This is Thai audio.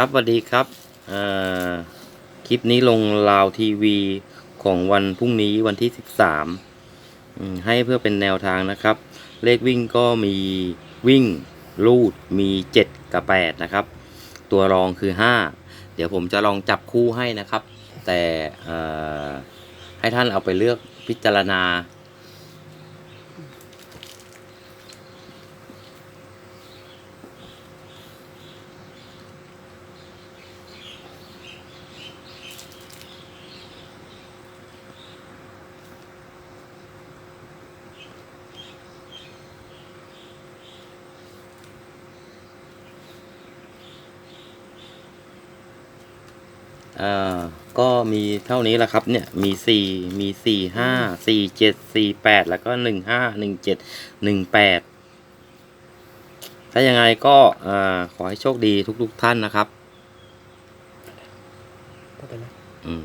ครับสวัสดีครับคลิปนี้ลงลาวทีวีของวันพรุ่งนี้วันที่ 13อืมให้เพื่อเป็นแนวทางนะครับ เลขวิ่งก็มีวิ่งลูดมี 7 กับ 8 นะครับ ตัวรองคือ 5 เดี๋ยวผมจะลองจับคู่ให้นะครับ แต่ให้ท่านเอาไปเลือกพิจารณา อ่าก็มีเท่านี้แหละครับเนี่ยมีสี่มีสี่ห้าสี่เจ็ดสี่แปดแล้วก็หนึ่งห้าหนึ่งเจ็ดหนึ่งแปดถ้ายังไงก็อ่าขอให้โชคดีทุกๆท่านนะครับอืม